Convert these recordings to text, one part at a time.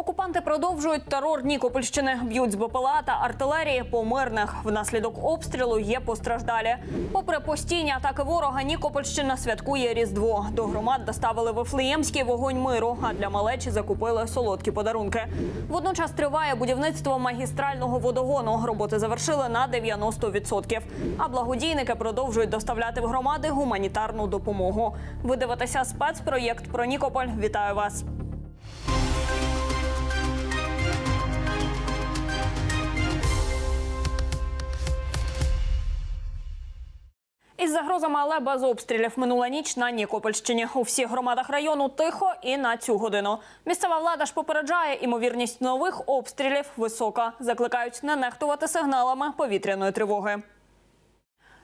Окупанти продовжують терор Нікопольщини, б'ють з БПЛА та артилерії по мирних. Внаслідок обстрілу є постраждалі. Попри постійні атаки ворога, Нікопольщина святкує Різдво. До громад доставили вифлеємський вогонь миру, а для малечі закупили солодкі подарунки. Водночас триває будівництво магістрального водогону. Роботи завершили на 90%. А благодійники продовжують доставляти в громади гуманітарну допомогу. Ви дивитеся спецпроєкт про Нікополь. Вітаю вас. Із загрозами, але без обстрілів минула ніч на Нікопольщині. У всіх громадах району тихо і на цю годину. Місцева влада ж попереджає, імовірність нових обстрілів висока. Закликають не нехтувати сигналами повітряної тривоги.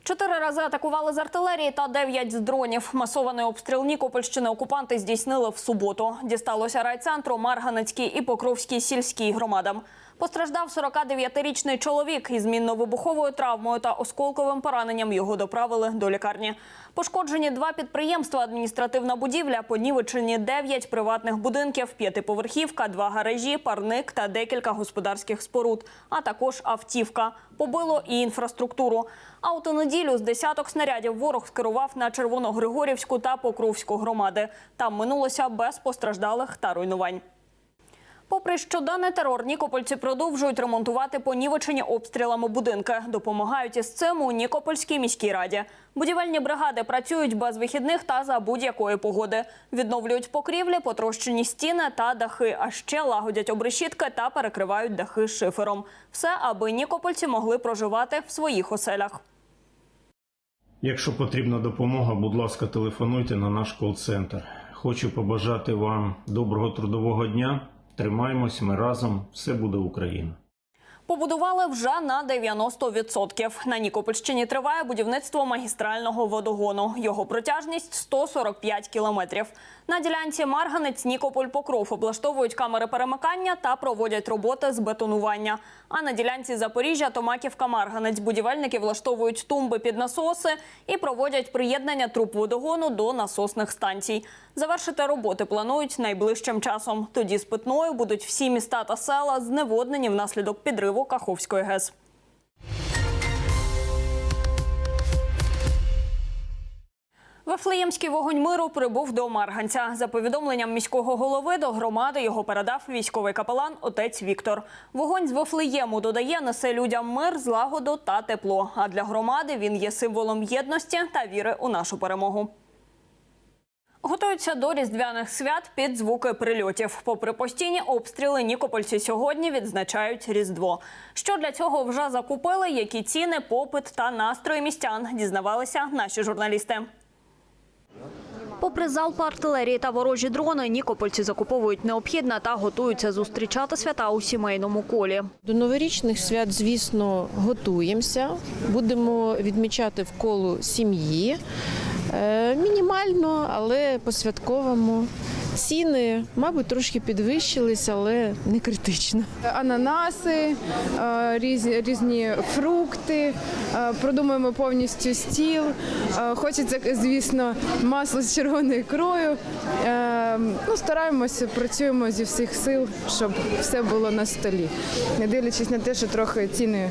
Чотири рази атакували з артилерії та дев'ять з дронів. Масований обстріл Нікопольщини окупанти здійснили в суботу. Дісталося райцентру Марганецькій і Покровській сільській громадам. Постраждав 49-річний чоловік із мінно-вибуховою травмою та осколковим пораненням. Його доправили до лікарні. Пошкоджені два підприємства, адміністративна будівля, понівечені 9 приватних будинків, п'ятиповерхівка, два гаражі, парник та декілька господарських споруд, а також автівка. Побило і інфраструктуру. А з десяток снарядів ворог скерував на Червоногригорівську та Покровську громади. Там минулося без постраждалих та руйнувань. Попри щоденний терор, нікопольці продовжують ремонтувати понівечені обстрілами будинки. Допомагають із цим у Нікопольській міській раді. Будівельні бригади працюють без вихідних та за будь-якої погоди. Відновлюють покрівлі, потрощені стіни та дахи, а ще лагодять обрешітки та перекривають дахи шифером. Все, аби нікопольці могли проживати в своїх оселях. Якщо потрібна допомога, будь ласка, телефонуйте на наш кол-центр. Хочу побажати вам доброго трудового дня. Тримаємось, ми разом. Все буде Україна. Побудували вже на 90%. На Нікопольщині триває будівництво магістрального водогону. Його протяжність 145 кілометрів. На ділянці Марганець Нікополь Покров облаштовують камери перемикання та проводять роботи з бетонування. А на ділянці Запоріжжя Томаківка Марганець будівельники влаштовують тумби під насоси і проводять приєднання труб водогону до насосних станцій. Завершити роботи планують найближчим часом. Тоді з питною будуть всі міста та села зневоднені внаслідок підриву Каховської ГЕС. Вифлеємський вогонь миру прибув до Марганця. За повідомленням міського голови до громади його передав військовий капелан отець Віктор. Вогонь з Вифлеєму додає несе людям мир, злагоду та тепло. А для громади він є символом єдності та віри у нашу перемогу. Готуються до різдвяних свят під звуки прильотів. Попри постійні обстріли, нікопольці сьогодні відзначають Різдво. Що для цього вже закупили, які ціни, попит та настрої містян дізнавалися наші журналісти. Попри залпи артилерії та ворожі дрони, нікопольці закуповують необхідне та готуються зустрічати свята у сімейному колі. До новорічних свят, звісно, готуємося. Будемо відмічати в колу сім'ї. Е, Мінімально, але по-святковому. Ціни, мабуть, трошки підвищились, але не критично. ананаси, е, різні, різні фрукти. е, Продумуємо повністю стіл. Хочеться, звісно, масло з червоною ікрою. Е, Ну, стараємося, працюємо зі всіх сил, щоб все було на столі. Не дивлячись на те, що трохи ціни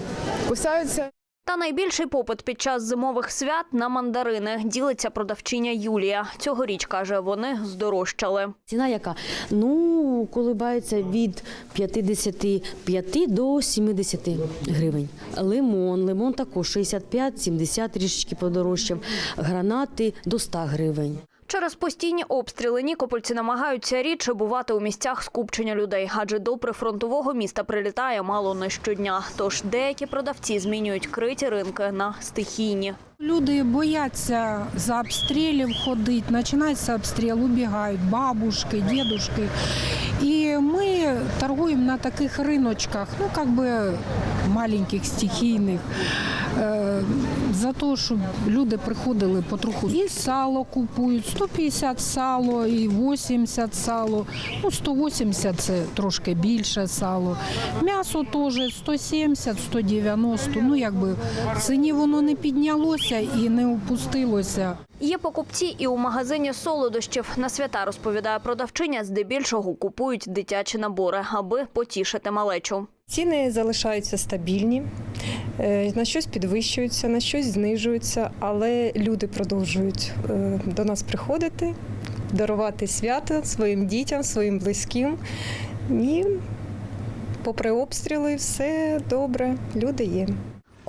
кусаються. Та найбільший попит під час зимових свят на мандарини ділиться продавчиня Юлія. Цьогоріч каже, вони здорожчали. Ціна яка? Ну, колибається від 55 до 70 гривень. Лимон, лимон також 65-70 трішечки подорожчав. Гранати до 100 гривень. Через постійні обстріли нікопольці намагаються рідше бувати у місцях скупчення людей, адже до прифронтового міста прилітає мало не щодня. Тож деякі продавці змінюють криті ринки на стихійні. Люди бояться за обстрілів ходити, починається обстріл, убігають бабушки, дедушки. І ми торгуємо на таких риночках, ну, бы маленьких, стихійних. Е, за те, щоб люди приходили потроху. І сало купують, 150 сало, і 80 сало, ну 180 це трошки більше сало. М'ясо теж 170, 190, ну якби в ціні воно не піднялося і не опустилося. Є покупці і у магазині солодощів. На свята розповідає продавчиня, здебільшого купують дитячі набори, аби потішити малечу. Ціни залишаються стабільні, на щось підвищуються, на щось знижуються, але люди продовжують е, до нас приходити, дарувати свято своїм дітям, своїм близьким. І попри обстріли, все добре, люди є.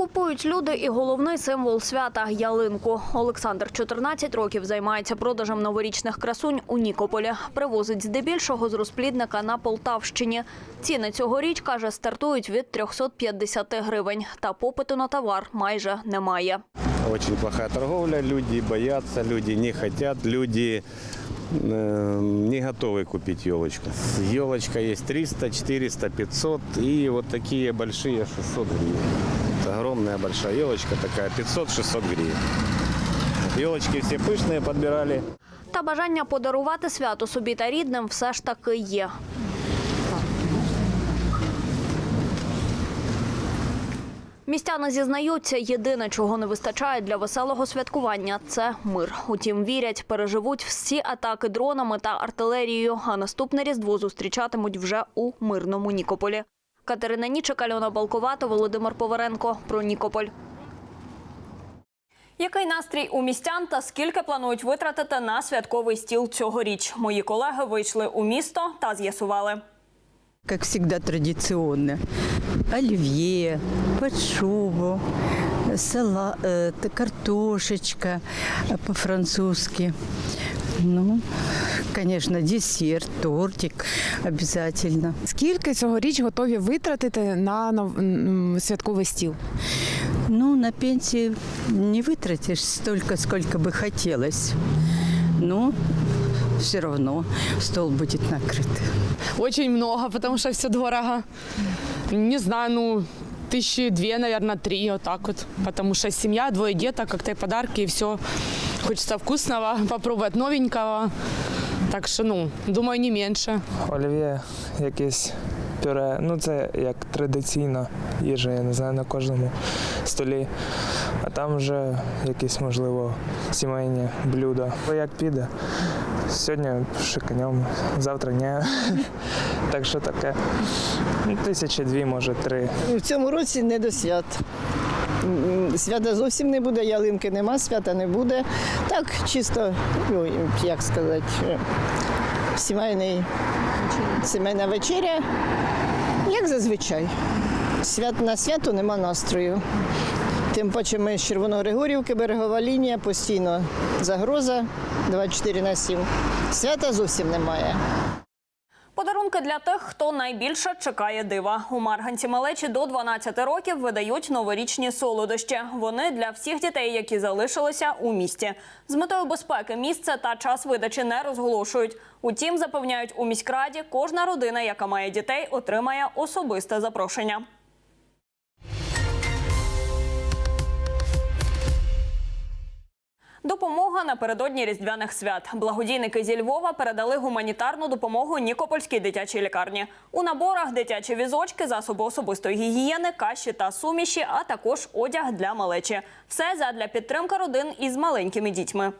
Купують люди і головний символ свята ялинку. Олександр 14 років займається продажем новорічних красунь у Нікополі. Привозить здебільшого з розплідника на Полтавщині. Ціни цьогоріч, каже, стартують від 350 гривень. Та попиту на товар майже немає. Очень плохая торговля, люди боятся, люди не хотят, люди не готовы купить елочку. Елочка есть 300, 400, 500 и вот такие большие 600 гривен. Это огромная большая елочка такая, 500-600 гривен. Елочки все пышные подбирали. Та бажання подарувати свято собі та рідним все ж таки є. Містяни зізнаються, єдине, чого не вистачає для веселого святкування це мир. Утім, вірять, переживуть всі атаки дронами та артилерією, а наступне різдво зустрічатимуть вже у мирному Нікополі. Катерина Нічик, Альона Балковата, Володимир Поваренко про Нікополь. Який настрій у містян та скільки планують витратити на святковий стіл цьогоріч? Мої колеги вийшли у місто та з'ясували. всегда традиционно. Оливье, под шубу, сала, э, картошечка э, по-французски. Ну, конечно, десерт, тортик обязательно. Скільки цьогоріч готові витратити на нов- м, святковий стіл? Ну, на пенсии не вытратишь столько, сколько бы хотелось. Но все равно стол будет накрыт. Очень много, потому что все дорого. Не знаю, ну, тысячи две, наверное, три, вот так вот. Потому что семья, двое деток, как-то и подарки, и все. Хочется вкусного, попробовать новенького. Так що, ну, думаю, не менше. олів'є, якесь пюре. Ну, це як традиційна їжа, я не знаю, на кожному столі. А там вже якісь, можливо, сімейні блюда. Бо як піде. Сьогодні шиканем, завтра ні. Так що таке. Ну, Тисячі дві, може, три. В цьому році не до свят. Свята зовсім не буде, ялинки нема, свята не буде. Так, чисто, ну, як сказати, е, сімейний, сімейна вечеря, як зазвичай. Свят, на свято нема настрою. Тим паче ми з Червоногригорівки, берегова лінія, постійно загроза 24 на 7. Свята зовсім немає. Подарунки для тих, хто найбільше чекає дива. У Марганці малечі до 12 років видають новорічні солодощі. Вони для всіх дітей, які залишилися у місті. З метою безпеки місце та час видачі не розголошують. Утім, запевняють у міськраді, кожна родина, яка має дітей, отримає особисте запрошення. Допомога напередодні різдвяних свят. Благодійники зі Львова передали гуманітарну допомогу Нікопольській дитячій лікарні. У наборах дитячі візочки, засоби особистої гігієни, каші та суміші, а також одяг для малечі. Все задля підтримки родин із маленькими дітьми.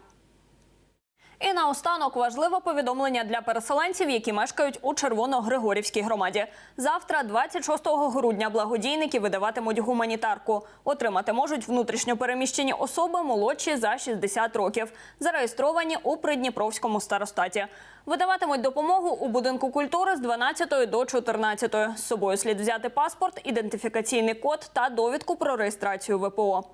І наостанок важливе повідомлення для переселенців, які мешкають у Червоно-Григорівській громаді. Завтра, 26 грудня, благодійники видаватимуть гуманітарку. Отримати можуть внутрішньо переміщені особи молодші за 60 років, зареєстровані у Придніпровському старостаті. Видаватимуть допомогу у будинку культури з 12 до 14. З собою слід взяти паспорт, ідентифікаційний код та довідку про реєстрацію ВПО.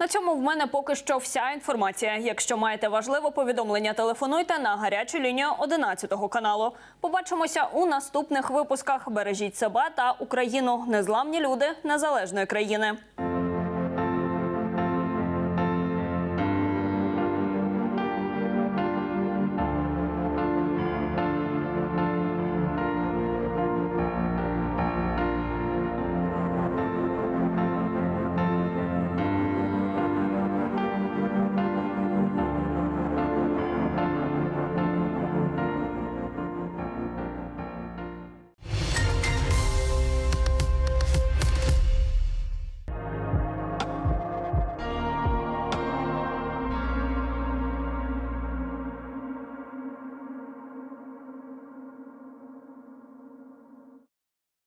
На цьому в мене поки що вся інформація. Якщо маєте важливе повідомлення, телефонуйте на гарячу лінію 11 каналу. Побачимося у наступних випусках. Бережіть себе та Україну. Незламні люди незалежної країни.